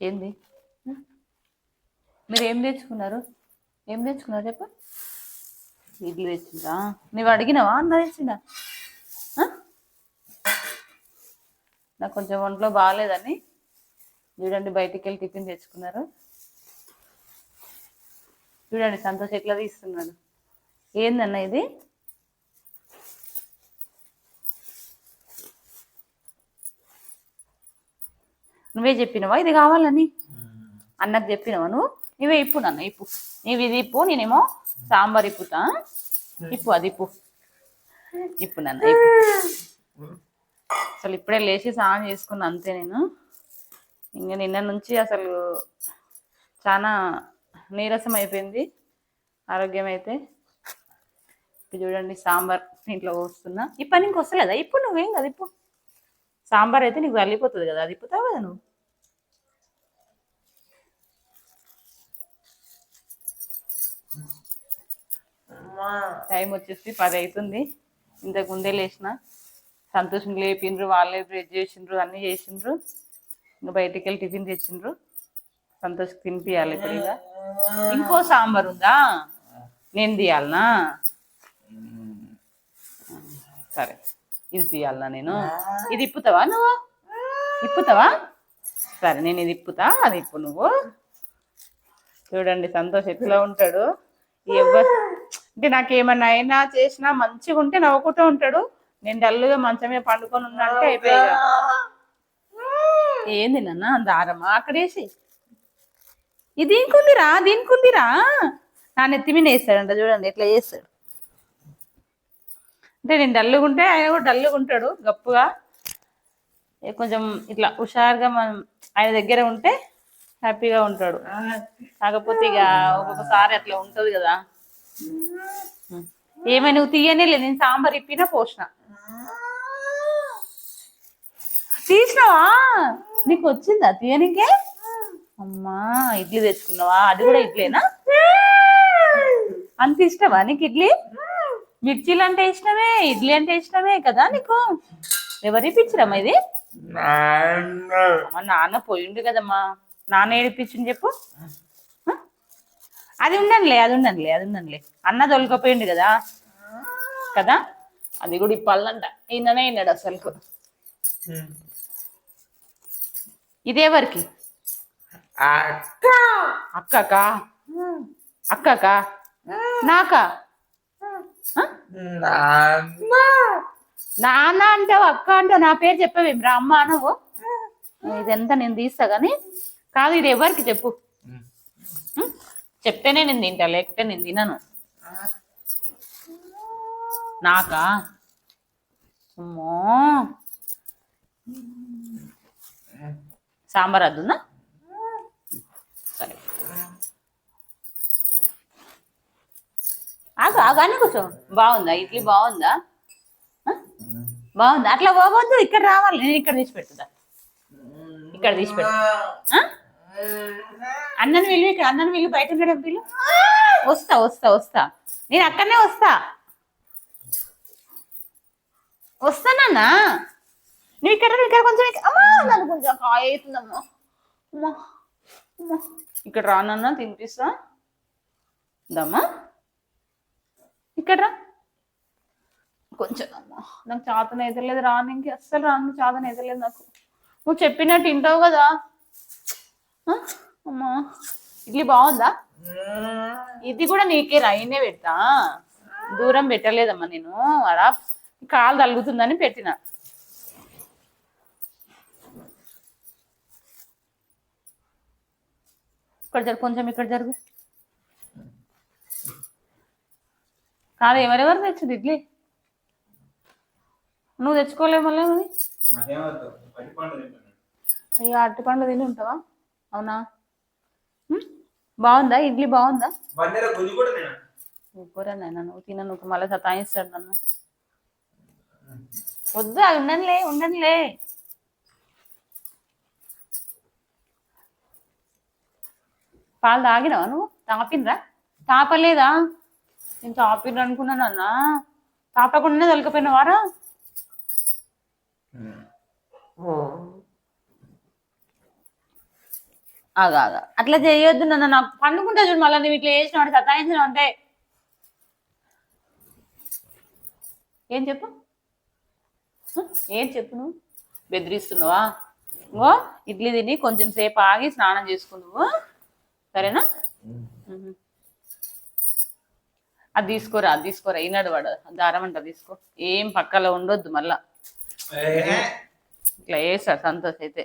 ఏంది? మీరు ఏం తెచ్చుకున్నారు ఏం తెచ్చుకున్నారు చెప్ప. ఇడ్లీ తెచ్చిందా నువ్వు అడిగినావా? అన్న తెచ్చిందా? నాకు కొంచెం ఒంట్లో బాగాలేదని చూడండి బయటికి వెళ్ళి టిఫిన్ తెచ్చుకున్నారు. చూడండి సంతోష్ ఎట్లా తీస్తున్నాడు. ఏందన్న ఇది? నువ్వే చెప్పినవా? ఇది కావాలని అన్నకు చెప్పినవా నువ్వు? నువ్వే ఇప్పు నన్ను ఇప్పు. నీవు ఇది ఇప్పు నేనేమో సాంబార్ ఇప్పుతా. ఇప్పు అది ఇప్పు. ఇప్పు నన్ను అసలు ఇప్పుడే లేచి స్నానం చేసుకున్నా అంతే నేను. ఇంకా నిన్న నుంచి అసలు చాలా నీరసం అయిపోయింది. ఆరోగ్యం అయితే. ఇప్పుడు చూడండి సాంబార్ ఇంట్లో పోస్తున్నా. ఈ పని ఇంక వస్తలేదా? ఇప్పుడు నువ్వేం కదా ఇప్పుడు సాంబార్ అయితే నీకు వెళ్ళిపోతుంది కదా అది ఇప్పుతావు కదా నువ్వు? టైం వచ్చేసి పది అవుతుంది ఇంతకు ముందే లేచిన. సంతోషం లేపిండ్రు వాళ్ళే బ్రెడ్ చేసిండ్రు అన్నీ చేసిండ్రు. ఇంకా బయటికి వెళ్ళి టిఫిన్ తెచ్చిండ్రు. సంతోష్ తినిపియాలి ఇప్పుడు ఇక. ఇంకో సాంబార్ ఉందా? నేను తీయాలనా? సరే. ఇది తీయాలనా నేను? ఇది ఇప్పుతావా నువ్వు? ఇప్పుతావా? సరే నేను ఇది ఇప్పుతా. అది ఇప్పు నువ్వు. చూడండి సంతోష్ ఎట్లా ఉంటాడు. ఎవరు అంటే నాకు ఏమన్నా అయినా చేసినా మంచిగా ఉంటే నవ్వుకుంటూ ఉంటాడు. నేను డల్లుగా మంచమే పండుకొని ఉన్నా అంటే అయిపోయాయి ఏంది నాన్న దారమా అక్కడేసి ఇది దీనికుందిరా దీనికుందిరా నా నెత్తి మీద వేస్తాడంట చూడండి ఎట్లా చేస్తాడు. అంటే నేను డల్లుగా ఉంటే ఆయన కూడా డల్లుగా ఉంటాడు గప్పుగా. కొంచెం ఇట్లా హుషారుగా మనం ఆయన దగ్గర ఉంటే హ్యాపీగా ఉంటాడు. కాకపోతే ఇక ఒక్కొక్కసారి అట్లా ఉంటది కదా. ఏమై నువ్వు తీయనే లేదు నేను సాంబార్ ఇప్పినా పోసిన తీసినావా? నీకు వచ్చిందా తీయనికే? అమ్మా ఇడ్లీ తెచ్చుకున్నావా? అది కూడా ఇడ్లీనా? అంత ఇష్టమా నీకు ఇడ్లీ? మిర్చీలు అంటే ఇష్టమే ఇడ్లీ అంటే ఇష్టమే కదా నీకు? ఎవరు ఇప్పించరమ్మా ఇది? నాన్న. పోయిండు కదమ్మా. నాన్న ఏడిపించింది చెప్పు? అది ఉండనులే అది ఉండనులే అది ఉండనులే అన్న తొలకపోయిండు కదా? కదా? అది కూడా ఇప్పాలంట ఈయననే అయినాడు అసలు. ఇదెవరికి అక్కకా? అక్కకా? నాకా? నాన్న అంటావు అక్క అంటావు నా పేరు చెప్పవేం. రా అమ్మ అనవు. ఇదంతా నేను తీస్తా కానీ కాదు ఇది ఎవరికి చెప్పు? చెప్తేనే నేను తింటా లేకుంటే నేను తినను. నాకా? అమ్మో. సాంబార్ అద్దుందా? సరే. ఆగు ఆగానే కూర్చో. బాగుందా? ఇడ్లీ బాగుందా? బాగుందా? అట్లా పోవద్దు ఇక్కడ రావాలి. నేను ఇక్కడ తీసి పెట్టుదా ఇక్కడ తీసి పెట్టు అన్నని వెళ్ళి ఇక్కడ అన్నని వెళ్ళి బయట ఉండడం వీళ్ళు వస్తా వస్తా వస్తా. నేను అక్కడనే వస్తా. వస్తానన్నా నువ్వు ఇక్కడ ఇక్కడ కొంచెం అమ్మా నన్ను కొంచెం కాయ అవుతుందమ్మా. అమ్మా ఇక్కడ రానన్నా తినిపిస్తా. దమ్మా ఇక్కడ రా. కొంచెం అమ్మా నాకు చాతన ఎదరలేదు రానికి అస్సలు రాను చాతన ఎదరలేదు నాకు. నువ్వు చెప్పినట్టు వింటావు కదా. అమ్మా. ఇడ్లీ బాగుందా? ఇది కూడా నీకే రైనే పెడతా. దూరం పెట్టలేదమ్మా నేను. అలా కాలు తలుగుతుందని పెట్టిన. ఇక్కడ జరుగు కొంచెం ఇక్కడ జరుగు. కాదు ఎవరెవరు తెచ్చింది ఇడ్లీ? నువ్వు అది? అయ్యో అరటి పండు తిని ఉంటావా? అవునా? బాగుందా? ఇడ్లీ బాగుందా? నువ్వు తిన నువ్వు మళ్ళీ సతాయిస్తాడు నన్ను. వద్దు అది ఉండనులే ఉండనులే. పాలు తాగినావా నువ్వు? తాపినరా తాపలేదా? నేను తాపిన అనుకున్నాను అన్న తాపకుండానే తొలకపోయినవారా ఆగా అట్లా చేయొద్దు నన్ను నాకు పండుకుంటా చూడు మళ్ళీ నువ్వు ఇట్లా చేసిన వాడు సతాయించిన అంటే. ఏం చెప్పు? ఏం చెప్పు నువ్వు? బెదిరిస్తున్నావా? ఇంకో ఇడ్లీ తిని కొంచెం సేపు ఆగి స్నానం చేసుకు నువ్వు సరేనా. అది తీసుకోరా అది తీసుకోరా ఈనాడు వాడు దారం అంట తీసుకో. ఏం పక్కలో ఉండొద్దు మళ్ళా. ఇట్లా వేస్తాడు సంతోష్ అయితే.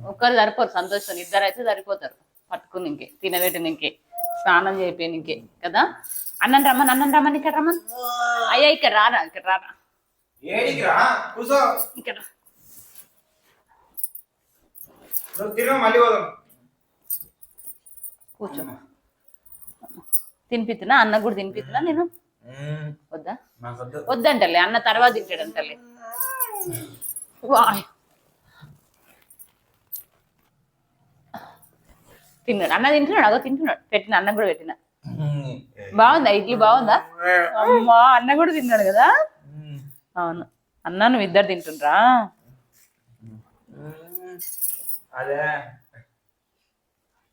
ఒక్కరు సరిపోరు సంతోషం. ఇద్దరు అయితే సరిపోతారు. పట్టుకుని ఇంకే తినబెట్టిన ఇంకే స్నానం చేయిపోయిన ఇంకే కదా? అన్నం రమ్మని అన్నం రమ్మని ఇక్కడ రమ్మని. అయ్యా ఇక్కడ రారా ఇక్కడ రారా. ఇక్కడ. కూర్చో. తినిపిస్తున్నా అన్న కూడా తినిపిస్తున్నా నేను? వద్దా. వద్దంటలే అన్న తర్వాత తింటాడంటలే. వాయ్. తిన్నాడు. అన్న తింటున్నాడు అగో తింటున్నాడు. పెట్టిన అన్న కూడా పెట్టిన. బాగుందా? ఇడ్లీ బాగుందా? అమ్మా అన్న కూడా తిన్నాడు కదా? అవును. అన్న నువ్వు ఇద్దరు తింటుండ్రా? అదే.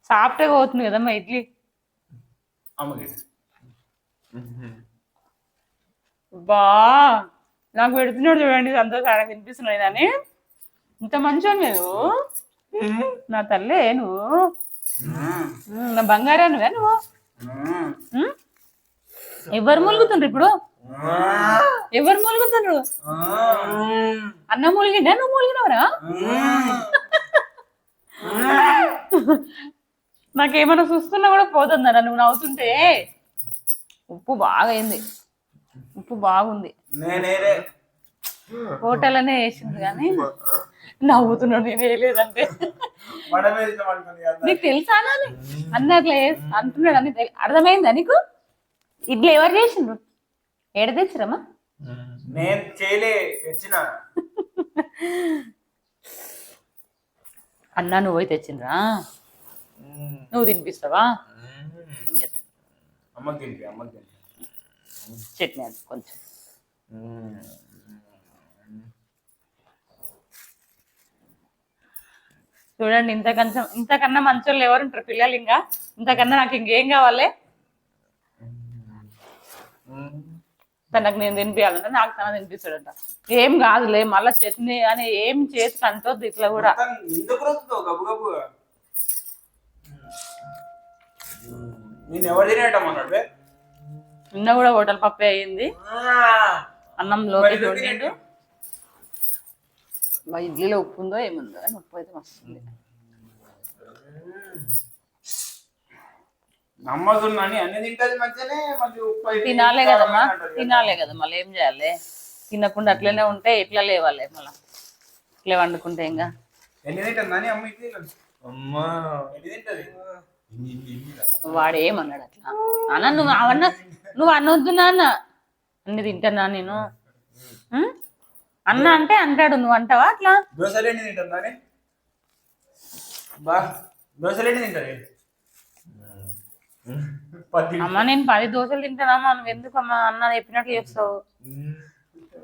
సాఫ్ట్గా పోతుంది కదమ్మా ఇడ్లీ. బా నాకు పెడుతున్నాడు చూడండి సంతోషాన్ని తినిపిస్తున్నాడు అని ఇంత మంచోని నువ్వు? నా తల్లే నువ్వు. నా బంగారా నువ్వే నువ్వు? ఎవరు మూలుగుతుండ్రు ఇప్పుడు? ఎవరు మూలుగుతుండ్రు? అన్న మూలిగిండా? నువ్వు మూలిగినవరా? నాకేమైనా చూస్తున్నా కూడా పోతుందరా నువ్వు నవ్వుతుంటే. ఉప్పు బాగా అయింది ఉప్పు బాగుంది. హోటల్ అనే వేసింది కానీ. నవ్వుతున్నాడు నేను వేయలేదంటే. నీకు తెలుసా అన్న? అట్లా అంటున్నాడు అని అర్థమైందా నీకు? ఇడ్లీ ఎవరు చేసిండ్రు? ఏడ తెచ్చిరమ్మా? నేను చేయలే తెచ్చిన. అన్న నువ్వు పోయి తెచ్చిండ్రా? నువ్వు తినిపిస్తావా? చట్నీ అది కొంచెం. చూడండి ఇంతకన్నా ఇంతకన్నా మంచోళ్ళు ఎవరు ఉంటారు పిల్లలు ఇంకా ఇంతకన్నా నాకు ఇంకేం కావాలి? తనకు నేను తినిపించాలంటే నాకు తన తినిపిస్తాడంట. ఏం కాదులే మళ్ళా చట్నీ అని ఏం చేసి కంటోద్దు ఇట్లా కూడా. నిన్న కూడా హోటల్ పప్పే అయ్యింది అన్నం లోకి మరి ఎందుకు వండిండు మా ఇడ్లీలో ఉప్పు ఉందో ఏముందో అని ఉప్పు అయితే మస్తుంది. నమ్మదున్నాని అన్ని తింటది మంచిగానే మళ్ళీ ఉప్పు అయితే తినాలే కదమ్మా. తినాలే కదా మళ్ళీ ఏం చేయాలి? తినకుండా అట్లనే ఉంటే ఎట్లా లేవాలి మళ్ళీ? ఇట్లే వండుకుంటే ఇంకా. ఎన్ని తింటుంది అని అమ్మ ఇది అమ్మా. ఎన్ని తింటది? వాడు ఏమన్నాడు అట్లా? అన్న నువ్వు అవన్న నువ్వు అనొద్దు నాన్న. అన్ని తింటానా నేను? అన్న అంటే అంటాడు నువ్వు అంటావా? అట్లా. బా తింటది అమ్మ నేను పది దోశలు తింటానమ్మా నువ్వు ఎందుకు అమ్మా అన్న చెప్పినట్లు చేస్తావు?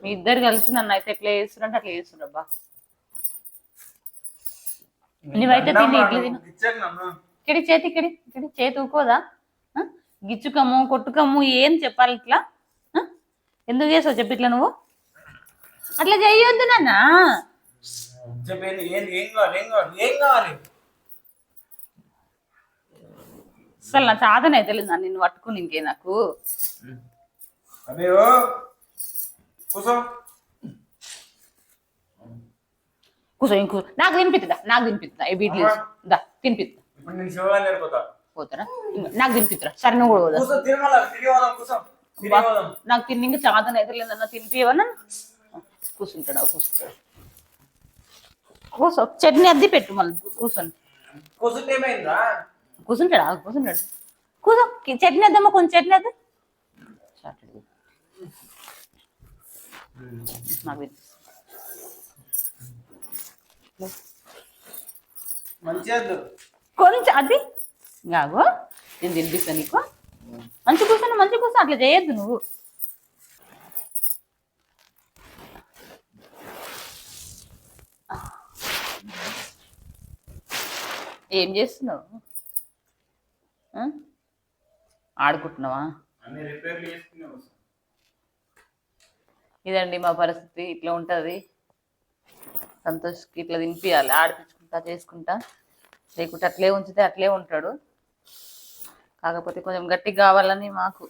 మీ ఇద్దరు కలిసి నన్ను అయితే ఎట్లా చేస్తున్నట్టు అట్లా చేస్తున్నబ్బా నువ్వైతే తిని ఇడ్లీ తిను. ఇక్కడి చేతి ఇక్కడి ఇక్కడి చేతి ఊకోదా? గిచ్చుకము కొట్టుకము ఏం చెప్పాలి ఇట్లా? ఎందుకు చేసావు చెప్పి ఇట్లా నువ్వు? అట్లా చేయొద్దు నాన్న. చెప్పేది ఏం కావాలి ఏం కావాలి ఏం కావాలి? అసలు నా చాతన అయితే లేదు నిన్ను పట్టుకుని ఇంకే నాకు. అదే ఓ కూసో ఇంకూ. నాకు తినిపిద్దా నాకు తినిపిద్దా ఏ బీట్లు దా తినిపిద్దా. ఇప్పుడు నేను శివగాన్ని వెళ్ళిపోతా పోతారా? నాకు తినిపిద్దా సరే నువ్వు కూడా పోదా నాకు తిని ఇంకా చాతన అయితే లేదన్న తినిపివన్నా కూర్చుంటాడా కూర్చుంటాడు కూర్చో. చట్నీ అద్ది పెట్టు మళ్ళీ కూర్చొని కూర్చుంటాడా? కూర్చుంటాడు. కూర్చో చట్నీ వద్దామా కొంచెం చట్నీ చాటడు. నాకు కొంచెం అది కాగో నేను తినిపిస్తాను నీకు. మంచి కూర్చొని మంచి కూర్చొని అట్లా చేయొద్దు నువ్వు. ఏం చేస్తున్నావు? ఆడుకుంటున్నావా? ఇదండి మా పరిస్థితి. ఇట్లా ఉంటుంది. సంతోష్కి ఇట్లా తినిపించాలి ఆడిపించుకుంటా చేసుకుంటా. లేకుంటే అట్లే ఉంచితే అట్లే ఉంటాడు. కాకపోతే కొంచెం గట్టిగా కావాలని మాకు